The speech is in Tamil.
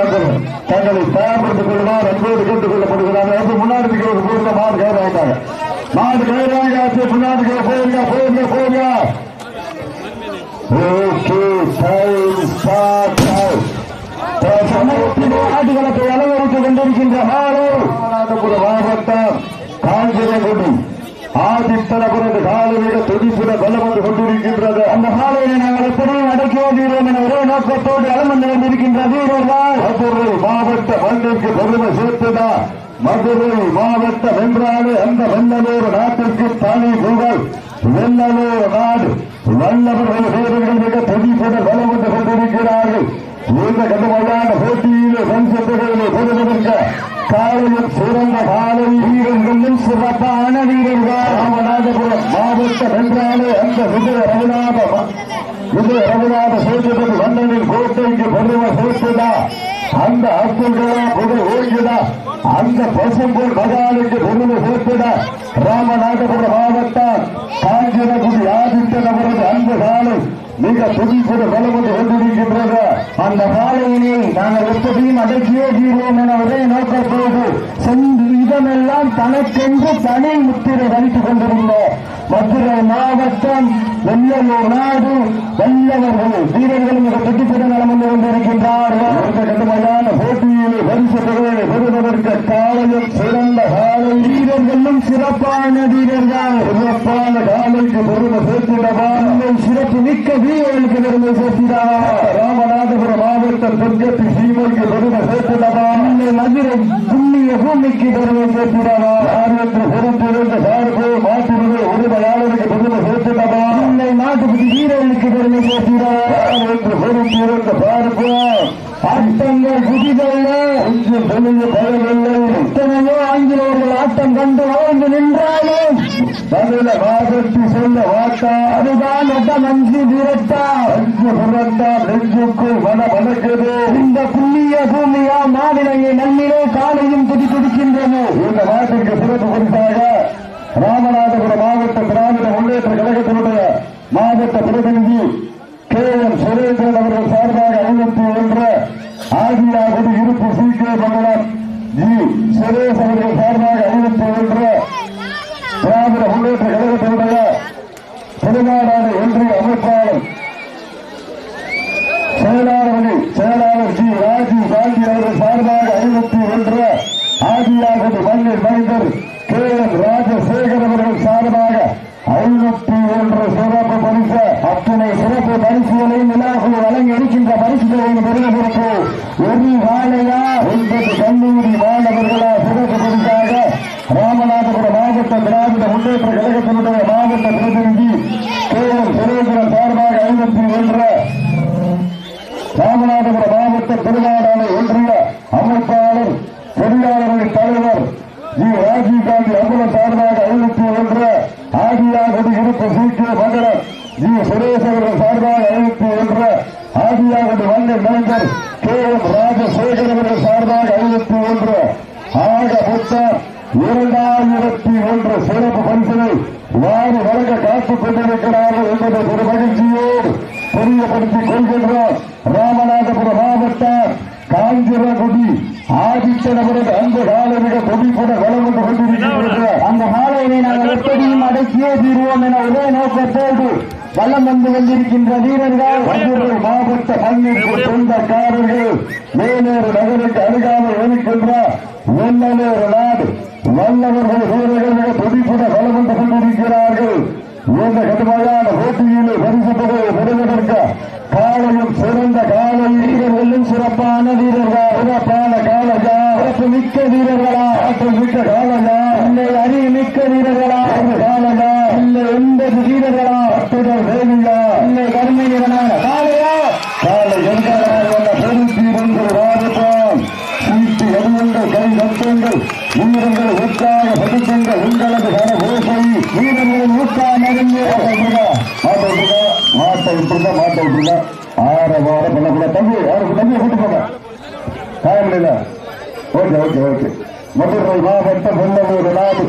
நண்பர்கள் தங்களை தயார்படுத்திக் கொள்ளுமாறு அன்போடு கேட்டுக் கொள்ளப்படுகிறார்கள். அப்ப முன்னாடி இருக்கிறது போயிருந்த மாடு கயிறு வாங்கிட்டாங்க மாடு கயிறு முன்னாடி போயிருங்க போயிருங்க போயிருங்க ஓகே டைம் ஸ்டார்ட் அலங்கரித்துக் கொண்டிருக்கின்ற மாடு. மாவட்டம் துடிப்புட பலம் வந்து கொண்டிருக்கின்றது. அந்த காலையில நாங்கள் எப்படி அடக்கி என ஒரே நோக்கத்தோடு அலம் கொண்டிருக்கின்றது மதுரை மாவட்ட மண்ணிற்கு பெருமை சேர்த்ததா. மதுரை மாவட்டம் என்றாலே அந்த வெள்ளலூர் நாட்டிற்கு தனி புகழ். வெள்ளலூர் நாடு. வல்லவர்கள் வீரர்கள் மிக பொதிப்புடன் பலம் கொண்டு கொண்டிருக்கிறார்கள். இந்த கடுமையான போட்டியிலே வம்சத்துகளிலே பெறுவதற்கு காலையில் சிறந்த காலை வீரர்களும் சிறப்பான வீரர்கள் ராமநாதபுரம் மாவட்டம் என்றாலே அந்த விஜய ரகுநாத விஜய ரகுநாத சேர்த்தது வண்ணனின் கோட்டைக்கு பெருமை சேர்த்துதா அந்த அஸ்தங்களா புகழ் ஓய்கிறா அந்த பசும்பொன் மகாலுக்கு பெருமை சேர்த்துட. ராமநாதபுரம் மாவட்டம் காஞ்சிரகுடி ஆதித்தன் அவரது அந்த காலை மிக துடிப்புட பலமது கொண்டிருக்கின்றது அந்த காலையினை நாங்கள் எப்படியும் அடக்கியே தீர்வோம் என ஒரே நோக்கத்தோடு சென்று இதமெல்லாம் தனக்கென்று தனி முத்திரை வகித்துக் கொண்டிருந்தோம் மதுரை மாவட்டம் வெள்ளலூர் நாடு வல்லவர்கள் வீரர்கள் மிக துடிப்புட நலம் வந்து கொண்டிருக்கின்றார்கள். இந்த கடுமையான போட்டியில் பரிசு தொகையை பெறுவதற்கு காலையில் சிறந்த காலை. வீரர்களும் சிறப்பான வீரர்கள். சிறப்பான காலைக்கு பெருமை சேர்த்திடவா சிறப்பு மிக்க வீரர்களுக்கு பெருமை சேர்த்திடவா ராமநாதபுரம் மாவட்டம் தெற்கத்தி சீமைக்கு பெருமை நீங்கள் மதுரை புண்ணிய பூமிக்கு பெருமை யார் என்று பொறுப்பிருந்த சார்பு மாற்றுவது உரிமையாளருக்கு பெருமை சேர்த்திடவா நீங்கள் நாட்டுக்கு வீரர்களுக்கு பெருமை யார் என்று பொறுப்பிருந்த சார்பு ஆட்டங்கள் புதிதல்ல கொஞ்சம் தெளிவு பரவில்லை எத்தனையோ ஆங்கிலேயர்கள் ஆட்டம் கண்டு வாழ்ந்து நின்றாலும் தமிழ வாதத்தி சொல்ல வாட்டா அதுதான் நஞ்சு அஞ்சு விரட்டா அஞ்சு புரட்டா நெஞ்சுக்குள் மன வளர்க்கிறது இந்த புண்ணிய பூமியா மாநிலங்கை நன்னிலே காலையும் துடி துடிக்கின்றன. இந்த நாட்டிற்கு சிறப்பு குறிப்பாக ராமநாதபுரம் மாவட்ட திராவிட முன்னேற்ற கழகத்தினுடைய மாவட்ட பிரதிநிதி கே எம் சுரேந்திரன் அவர்கள் சார்பாக ஐநூத்தி ஒன்று ஆதியாகுடி இருப்பு சி மங்கலம் ஜி சுரேஷ் அவர்கள் சார்பாக ஐநூத்தி ஒன்று திராவிட முன்னேற்ற கழகத்தினுடைய திருநாடாடு ஒன்றிய அமைப்பாளர் செயலாளர்கள் செயலாளர் ஜி ராஜீவ் காந்தி அவர்கள் சார்பாக ஐநூத்தி ஒன்று ஆதியாகுடி மண்ணில் மைந்தர் கே எம் ராஜசேகர் அவர்கள் சார்பாக ஐநூத்தி ஒன்று சிறப்பு பரிசு அத்தனை சிறப்பு பரிசுகளை விழாக்குழு வழங்கி இருக்கின்ற பரிசுகளின் பெருமைக்கு ஒரு வாழையா ஒன்பது கல்லூரி மாணவர்களா சிறப்பு பரிசாக ராமநாதபுரம் மாவட்ட திராவிட முன்னேற்ற கழகத்தினுடைய மாவட்ட பிரதிநிதி கே எம் சுரேந்திரன் சார்பாக ஐநூத்தி ஒன்று ராமநாதபுரம் மாவட்ட திருநாடாளை ஒன்றிய அமைப்பாளர் பொறியாளர்கள் தலைவர் ஜி ராஜீவ்காந்தி அம்பலம் சார்பாக ஐநூத்தி ஒன்று ஆதியாகுடி இருப்பு சி ஜி சுரேஷ் அவர்கள் சார்பாக ஐநூத்தி என்ற ஆதியாகுடி வந்த மேம்பர் கே எம் ராஜசேகர் அவர்கள் சார்பாக ஐநூத்தி ஒன்று ஆக மொத்தம் இரண்டாயிரத்தி ஒன்று சிறப்பு பரிசினை வாரி வழங்க காத்துக் கொண்டிருக்கிறார்கள் என்பதை ஒரு மகிழ்ச்சியோடு தெரியப்படுத்திக் கொள்கின்றோம் ராமநாதபுரம் மாவட்டம் காஞ்சிரகுடி ஆதித்தனபுரம் அந்த காலமிக துடிப்புட வளம் வந்து கொண்டிருக்கிறது காலையினை நாங்கள் எப்படியும் அடக்கியே தீர்வோம் என ஒரே நோக்கத்தோடு வல்லம் வந்து கொண்டிருக்கின்ற வீரர்கள் மாவட்ட மண்ணிற்கு சொந்தக்காரர்கள் வேலூர் நகருக்கு அருகாமல் இருக்கின்ற வெள்ளலூர் நாடு. வல்லவர்கள் வீரர்கள் துடிப்புட வளம் வந்து கொண்டிருக்கிறார்கள். இந்த கடுமையான போட்டியிலே பரிசு தொகையை பெறுவதற்கு காலையும் சிறந்த காலை வீரர்களும் சிறப்பான வீரர்கள் சிறப்பான காலையா சிறப்பு மிக்க வீரர்களா ஆற்றல் மிக்க இல்லை அறிவு வீரர்களா ஒரு இல்லை எண்பது வீரர்களா அத்துடன் வேலியா இல்லை கருமை நிறனான காலையா? காலை எந்த பெருத்தி ஒன்று வாதிப்போம் சீட்டு எதுவுங்கள் கை தட்டுங்கள். வீரங்கள் உற்சாக படுத்துங்கள் உங்களது கரகோசை வீரர்களின் உற்சாக மாட்டை விட்டுருங்க. மாட்டை விட்டுருங்க. ஆற வாரம் பண்ணக்கூடாது தம்பி யாருக்கு தம்பி கூட்டு போங்க. Okay okay okay. மதுரை மாவட்டம் வெள்ளமூர் நாடு.